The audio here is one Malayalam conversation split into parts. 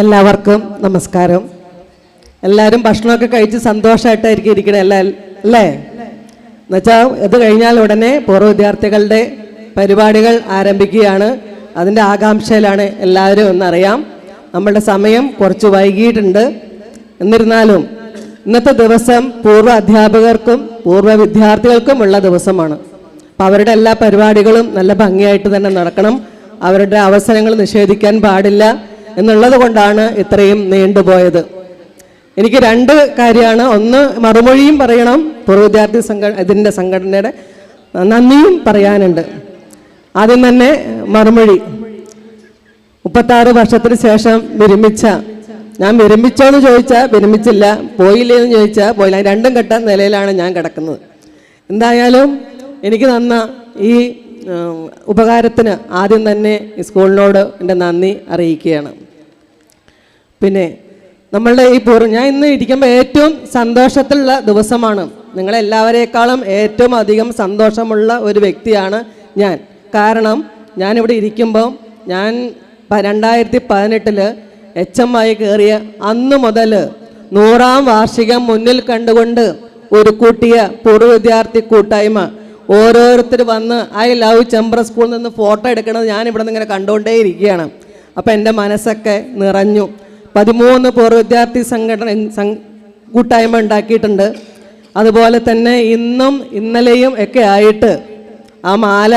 എല്ലാവർക്കും നമസ്കാരം. എല്ലാവരും ഭക്ഷണമൊക്കെ കഴിച്ച് സന്തോഷമായിട്ടായിരിക്കും ഇരിക്കണേ എല്ലാ അല്ലേ? എന്നുവെച്ചാൽ ഇത് കഴിഞ്ഞാൽ ഉടനെ പൂർവ വിദ്യാർത്ഥികളുടെ പരിപാടികൾ ആരംഭിക്കുകയാണ്. അതിന്റെ ആകാംക്ഷയിലാണ് എല്ലാവരും എന്നറിയാം. നമ്മളുടെ സമയം കുറച്ച് വൈകിയിട്ടുണ്ട്. എന്നിരുന്നാലും ഇന്നത്തെ ദിവസം പൂർവ അധ്യാപകർക്കും പൂർവ വിദ്യാർത്ഥികൾക്കും ഉള്ള ദിവസമാണ്. അപ്പം അവരുടെ എല്ലാ പരിപാടികളും നല്ല ഭംഗിയായിട്ട് തന്നെ നടക്കണം. അവരുടെ അവസരങ്ങൾ നിഷേധിക്കാൻ പാടില്ല. എന്നുള്ളത് കൊണ്ടാണ് ഇത്രയും നീണ്ടുപോയത്. എനിക്ക് രണ്ട് കാര്യമാണ്. ഒന്ന് മറുമൊഴിയും പറയണം. പൂർവ വിദ്യാർത്ഥി സംഘ ഇതിന്റെ സംഘടനയുടെ നന്ദിയും പറയാനുണ്ട്. ആദ്യം തന്നെ മറുമൊഴി. മുപ്പത്താറ് വർഷത്തിന് ശേഷം വിരമിച്ച ഞാൻ വിരമിച്ചോ എന്ന് ചോദിച്ചാൽ വിരമിച്ചില്ല പോയില്ലേ എന്ന് ചോദിച്ചാൽ പോയില്ല. രണ്ടും കെട്ട നിലയിലാണ് ഞാൻ കിടക്കുന്നത്. എന്തായാലും എനിക്ക് തന്ന ഈ ഉപകാരത്തിന് ആദ്യം തന്നെ സ്കൂളിനോട് എന്റെ നന്ദി അറിയിക്കുകയാണ്. പിന്നെ നമ്മളുടെ ഈ പൂർ ഞാൻ ഇന്ന് ഇരിക്കുമ്പോൾ ഏറ്റവും സന്തോഷത്തിലുള്ള ദിവസമാണ്. നിങ്ങളെല്ലാവരേക്കാളും ഏറ്റവും അധികം സന്തോഷമുള്ള ഒരു വ്യക്തിയാണ് ഞാൻ. കാരണം ഞാനിവിടെ ഇരിക്കുമ്പോൾ ഞാൻ രണ്ടായിരത്തി പതിനെട്ടിൽ എച്ച് എം ആയി കയറിയ അന്ന് മുതൽ നൂറാം വാർഷികം മുന്നിൽ കണ്ടുകൊണ്ട് ഒരു കൂട്ടിയ പൂർവ വിദ്യാർത്ഥി കൂട്ടായ്മ ഓരോരുത്തർ വന്ന് ഐ ലവ് ചെമ്പ്ര സ്കൂളിൽ നിന്ന് ഫോട്ടോ എടുക്കണത് ഞാൻ ഇവിടെ നിന്ന് ഇങ്ങനെ കണ്ടുകൊണ്ടേ ഇരിക്കുകയാണ് അപ്പം എന്റെ മനസ്സൊക്കെ നിറഞ്ഞു. പതിമൂന്ന് പൂർവ വിദ്യാർത്ഥി സംഘടന കൂട്ടായ്മ ഉണ്ടാക്കിയിട്ടുണ്ട്. അതുപോലെ തന്നെ ഇന്നും ഇന്നലെയും ഒക്കെ ആയിട്ട് ആ മാല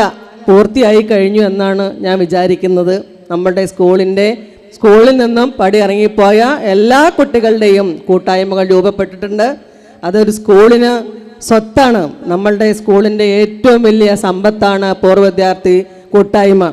പൂർത്തിയായി കഴിഞ്ഞു എന്നാണ് ഞാൻ വിചാരിക്കുന്നത്. നമ്മുടെ സ്കൂളിന്റെ സ്കൂളിൽ നിന്നും പടി ഇറങ്ങിപ്പോയ എല്ലാ കുട്ടികളുടെയും കൂട്ടായ്മകൾ രൂപപ്പെട്ടിട്ടുണ്ട്. അതൊരു സ്കൂളിന് സ്വത്താണ്. നമ്മളുടെ സ്കൂളിന്റെ ഏറ്റവും വലിയ സമ്പത്താണ് പൂർവ വിദ്യാർത്ഥി കൂട്ടായ്മ.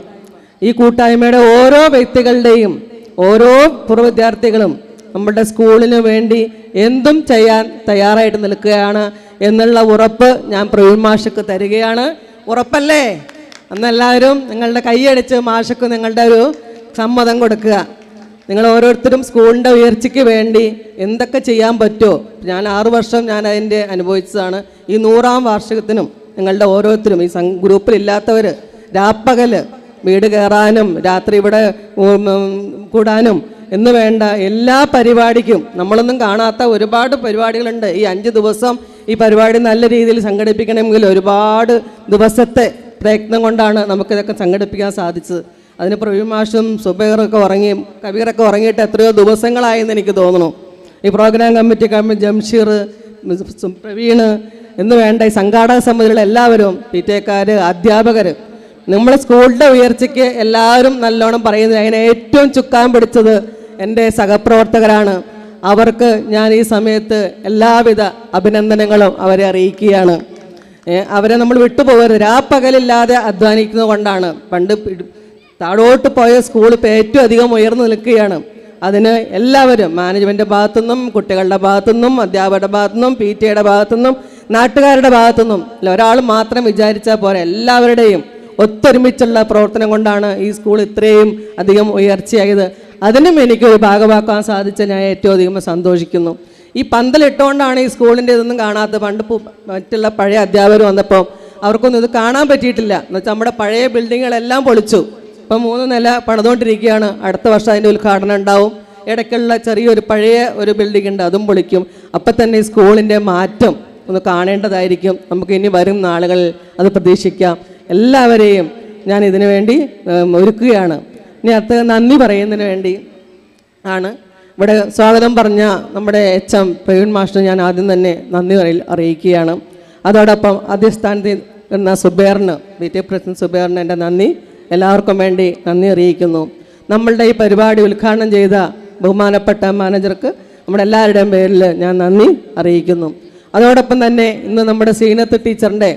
ഈ കൂട്ടായ്മയുടെ ഓരോ വ്യക്തികളുടെയും ഓരോ പൂർവ വിദ്യാർത്ഥികളും നമ്മുടെ സ്കൂളിന് വേണ്ടി എന്തും ചെയ്യാൻ തയ്യാറായിട്ട് നിൽക്കുകയാണ് എന്നുള്ള ഉറപ്പ് ഞാൻ പ്രവീൺ മാഷക്ക് തരികയാണ്. ഉറപ്പല്ലേ? അന്നെല്ലാവരും നിങ്ങളുടെ കൈയടിച്ച് മാഷക്ക് നിങ്ങളുടെ ഒരു സമ്മതം കൊടുക്കുക. നിങ്ങൾ ഓരോരുത്തരും സ്കൂളിന്റെ ഉയർച്ചയ്ക്ക് വേണ്ടി എന്തൊക്കെ ചെയ്യാൻ പറ്റുമോ? ഞാൻ ആറു വർഷം ഞാൻ അതിന്റെ അനുഭവിച്ചതാണ്. ഈ നൂറാം വാർഷികത്തിനും നിങ്ങളുടെ ഓരോരുത്തരും ഈ ഗ്രൂപ്പിലില്ലാത്തവർ രാപ്പകൽ വീട് കയറാനും രാത്രി ഇവിടെ കൂടാനും എന്ന് വേണ്ട എല്ലാ പരിപാടിക്കും. നമ്മളൊന്നും കാണാത്ത ഒരുപാട് പരിപാടികളുണ്ട്. ഈ അഞ്ച് ദിവസം ഈ പരിപാടി നല്ല രീതിയിൽ സംഘടിപ്പിക്കണമെങ്കിൽ ഒരുപാട് ദിവസത്തെ പ്രയത്നം കൊണ്ടാണ് നമുക്കിതൊക്കെ സംഘടിപ്പിക്കാൻ സാധിച്ചത്. അതിന് പ്രവീൺ മാഷും സുബൈറൊക്കെ ഉറങ്ങി കബീറൊക്കെ ഉറങ്ങിയിട്ട് എത്രയോ ദിവസങ്ങളായെന്ന് എനിക്ക് തോന്നുന്നു. ഈ പ്രോഗ്രാം കമ്മിറ്റി കമ്മി ജംഷീർ പ്രവീണ് എന്ന് വേണ്ട ഈ സംഘാടക സമിതിയിലുള്ള എല്ലാവരും പി ടി അധ്യാപകർ നമ്മുടെ സ്കൂളിന്റെ ഉയർച്ചയ്ക്ക് എല്ലാവരും നല്ലോണം പറയുന്നത് അതിനെ ഏറ്റവും ചുക്കാൻ പിടിച്ചത് എന്റെ സഹപ്രവർത്തകരാണ്. അവർക്ക് ഞാൻ ഈ സമയത്ത് എല്ലാവിധ അഭിനന്ദനങ്ങളും അവരെ അറിയിക്കുകയാണ്. അവരെ നമ്മൾ വിട്ടുപോകരുത്. രാപ്പകലില്ലാതെ അധ്വാനിക്കുന്നത് കൊണ്ടാണ്. പണ്ട് താഴോട്ട് പോയ സ്കൂൾ ഇപ്പോൾ ഏറ്റവും അധികം ഉയർന്നു നിൽക്കുകയാണ്. അതിന് എല്ലാവരും മാനേജ്മെന്റ് ഭാഗത്തുനിന്നും കുട്ടികളുടെ ഭാഗത്തുനിന്നും അധ്യാപകരുടെ ഭാഗത്തുനിന്നും പി ടി എയുടെ ഭാഗത്തുനിന്നും നാട്ടുകാരുടെ ഭാഗത്തുനിന്നും അല്ല ഒരാൾ മാത്രം വിചാരിച്ചാൽ പോരാ. എല്ലാവരുടെയും ഒത്തൊരുമിച്ചുള്ള പ്രവർത്തനം കൊണ്ടാണ് ഈ സ്കൂൾ ഇത്രയും അധികം ഉയർച്ചയായത്. അതിനും എനിക്കൊരു ഭാഗമാക്കാൻ സാധിച്ച ഞാൻ ഏറ്റവും അധികം സന്തോഷിക്കുന്നു. ഈ പന്തലിട്ടുകൊണ്ടാണ് ഈ സ്കൂളിന്റെ ഇതൊന്നും കാണാത്ത പണ്ട് മറ്റുള്ള പഴയ അധ്യാപകർ വന്നപ്പോൾ അവർക്കൊന്നും ഇത് കാണാൻ പറ്റിയിട്ടില്ല. എന്നുവെച്ചാൽ നമ്മുടെ പഴയ ബിൽഡിങ്ങുകളെല്ലാം പൊളിച്ചു. ഇപ്പം മൂന്ന് നില പണിതുകൊണ്ടിരിക്കുകയാണ് അടുത്ത വർഷം അതിന്റെ ഉദ്ഘാടനം ഉണ്ടാവും. ഇടയ്ക്കുള്ള ചെറിയൊരു പഴയ ഒരു ബിൽഡിംഗ് ഉണ്ട് അതും പൊളിക്കും. അപ്പം തന്നെ സ്കൂളിന്റെ മാറ്റം ഒന്ന് കാണേണ്ടതായിരിക്കും. നമുക്ക് ഇനി വരും നാളുകളിൽ അത് പ്രതീക്ഷിക്കാം. എല്ലാവരെയും ഞാൻ ഇതിനു വേണ്ടി ഒരുക്കുകയാണ്. ഇനി അത് നന്ദി പറയുന്നതിന് വേണ്ടി ആണ്. ഇവിടെ സ്വാഗതം പറഞ്ഞ നമ്മുടെ എച്ച് എം പ്രവീൺ മാഷ്ടർ ഞാൻ ആദ്യം തന്നെ നന്ദി അറിയി- അറിയിക്കുകയാണ്. അതോടൊപ്പം അധ്യസ്ഥാനത്ത് എന്ന സുബേറിന് ബി ടി പ്രസിഡന്റ് സുബേറിന് എന്റെ നന്ദി. എല്ലാവർക്കും വേണ്ടി നന്ദി അറിയിക്കുന്നു. നമ്മളുടെ ഈ പരിപാടി ഉദ്ഘാടനം ചെയ്ത ബഹുമാനപ്പെട്ട മാനേജർക്ക് നമ്മുടെ എല്ലാവരുടെയും പേരിൽ ഞാൻ നന്ദി അറിയിക്കുന്നു. അതോടൊപ്പം തന്നെ ഇന്ന് നമ്മുടെ സീനത്ത് ടീച്ചറിന്റെ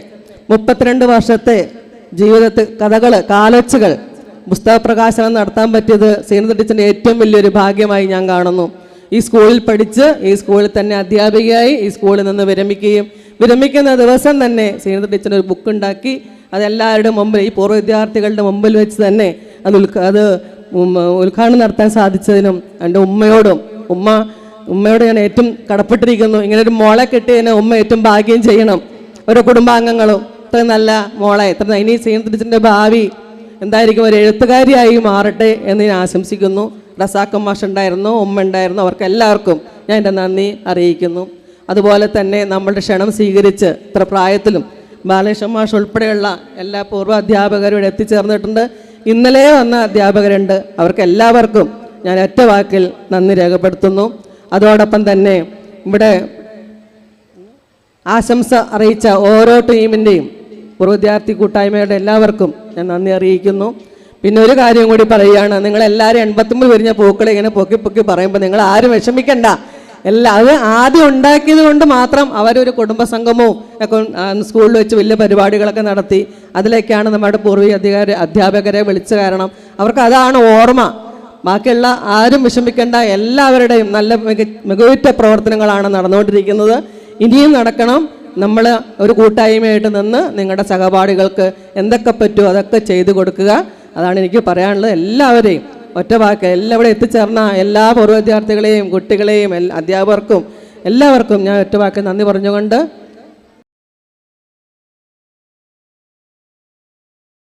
മുപ്പത്തിരണ്ട് വർഷത്തെ ജീവിതത്തിൽ കഥകൾ കാലൊച്ചുകൾ പുസ്തക പ്രകാശനം നടത്താൻ പറ്റിയത് സീനത്ത് ടീച്ചറിന്റെ ഏറ്റവും വലിയൊരു ഭാഗ്യമായി ഞാൻ കാണുന്നു. ഈ സ്കൂളിൽ പഠിച്ച് ഈ സ്കൂളിൽ തന്നെ അധ്യാപികയായി ഈ സ്കൂളിൽ നിന്ന് വിരമിക്കുകയും വിരമിക്കുന്ന ദിവസം തന്നെ സീനത്ത് ടീച്ചർ ഒരു ബുക്ക് ഉണ്ടാക്കി. അതെല്ലാവരുടെ മുമ്പിൽ ഈ പൂർവ വിദ്യാർത്ഥികളുടെ മുമ്പിൽ വെച്ച് തന്നെ അത് അത് ഉദ്ഘാടനം നടത്താൻ സാധിച്ചതിനും എന്റെ ഉമ്മയോടും ഉമ്മ ഉമ്മയോട് ഞാൻ ഏറ്റവും കടപ്പെട്ടിരിക്കുന്നു. ഇങ്ങനെ ഒരു മോളെ കിട്ടിയതിന് ഉമ്മ ഏറ്റവും ഭാഗ്യം ചെയ്യണം. ഓരോ കുടുംബാംഗങ്ങളും ഇത്ര നല്ല മോളെ ഇത്ര ഇനി ചെയ്യുന്നതിന്റെ ഭാവി എന്തായിരിക്കും? ഒരു എഴുത്തുകാരിയായി മാറട്ടെ എന്ന് ഞാൻ ആശംസിക്കുന്നു. റസാക്കം ഉണ്ടായിരുന്നു ഉമ്മ ഉണ്ടായിരുന്നു. അവർക്ക് എല്ലാവർക്കും ഞാൻ എന്റെ നന്ദി അറിയിക്കുന്നു. അതുപോലെ തന്നെ നമ്മളുടെ ക്ഷണം സ്വീകരിച്ച് ഇത്ര പ്രായത്തിലും ബാലകൃഷ്ണ മാഷ് ഉൾപ്പെടെയുള്ള എല്ലാ പൂർവ അധ്യാപകരും ഇവിടെ എത്തിച്ചേർന്നിട്ടുണ്ട്. ഇന്നലെ വന്ന അധ്യാപകരുണ്ട്. അവർക്ക് എല്ലാവർക്കും ഞാൻ ഒറ്റ വാക്കിൽ നന്ദി രേഖപ്പെടുത്തുന്നു. അതോടൊപ്പം തന്നെ ഇവിടെ ആശംസ അറിയിച്ച ഓരോ ടീമിന്റെയും പൂർവ വിദ്യാർത്ഥി കൂട്ടായ്മയുടെ എല്ലാവർക്കും ഞാൻ നന്ദി അറിയിക്കുന്നു. പിന്നെ ഒരു കാര്യം കൂടി പറയുകയാണ്. നിങ്ങളെല്ലാവരും എൺപത്തൊമ്പത് വിരിഞ്ഞ പൂക്കളെ ഇങ്ങനെ പൊക്കി പൊക്കി പറയുമ്പോൾ നിങ്ങൾ ആരും വിഷമിക്കണ്ട. എല്ലാ അത് ആദ്യം ഉണ്ടാക്കിയത് കൊണ്ട് മാത്രം അവരൊരു കുടുംബ സംഗമവും ഒക്കെ സ്കൂളിൽ വെച്ച് വലിയ പരിപാടികളൊക്കെ നടത്തി അതിലേക്കാണ് നമ്മുടെ പൂർവീയ അധികാര അധ്യാപകരെ വിളിച്ചു കാരണം അവർക്ക് അതാണ് ഓർമ്മ. ബാക്കിയുള്ള ആരും വിഷമിക്കേണ്ട എല്ലാവരുടെയും നല്ല മിക മികവുറ്റ പ്രവർത്തനങ്ങളാണ് നടന്നുകൊണ്ടിരിക്കുന്നത്. ഇനിയും നടക്കണം. നമ്മൾ ഒരു കൂട്ടായ്മയായിട്ട് നിന്ന് നിങ്ങളുടെ സഹപാഠികൾക്ക് എന്തൊക്കെ പറ്റുമോ അതൊക്കെ ചെയ്തു കൊടുക്കുക. അതാണ് എനിക്ക് പറയാനുള്ളത്. എല്ലാവരെയും ഒറ്റ വാക്ക് എല്ലാം ഇവിടെ എത്തിച്ചേർന്ന എല്ലാ പൂർവ വിദ്യാർത്ഥികളെയും കുട്ടികളെയും അധ്യാപകർക്കും എല്ലാവർക്കും ഞാൻ ഒറ്റ വാക്ക് നന്ദി പറഞ്ഞുകൊണ്ട്